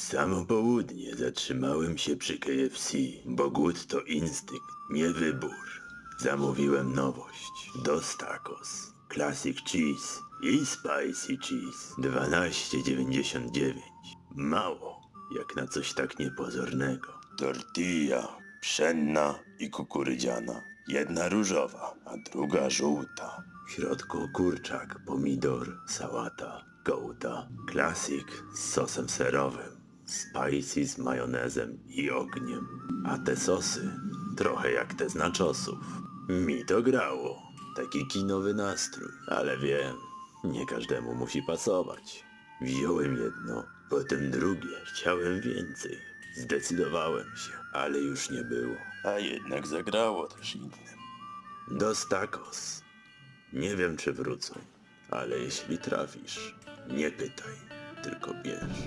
W samo południe zatrzymałem się przy KFC, bo głód to instynkt, nie wybór. Zamówiłem nowość. Dos tacos, classic cheese i spicy cheese. 12,99. Mało, jak na coś tak niepozornego. Tortilla, pszenna i kukurydziana. Jedna różowa, a druga żółta. W środku kurczak, pomidor, sałata, gołda. Klasik z sosem serowym. Spicy z majonezem i ogniem. A te sosy trochę jak te z naczosów. Mi to grało. Taki kinowy nastrój. Ale wiem, nie każdemu musi pasować. Wziąłem jedno, potem drugie. Chciałem więcej. Zdecydowałem się, ale już nie było. A jednak zagrało też innym. Dos tacos. Nie wiem, czy wrócą, ale jeśli trafisz, nie pytaj, tylko bierz.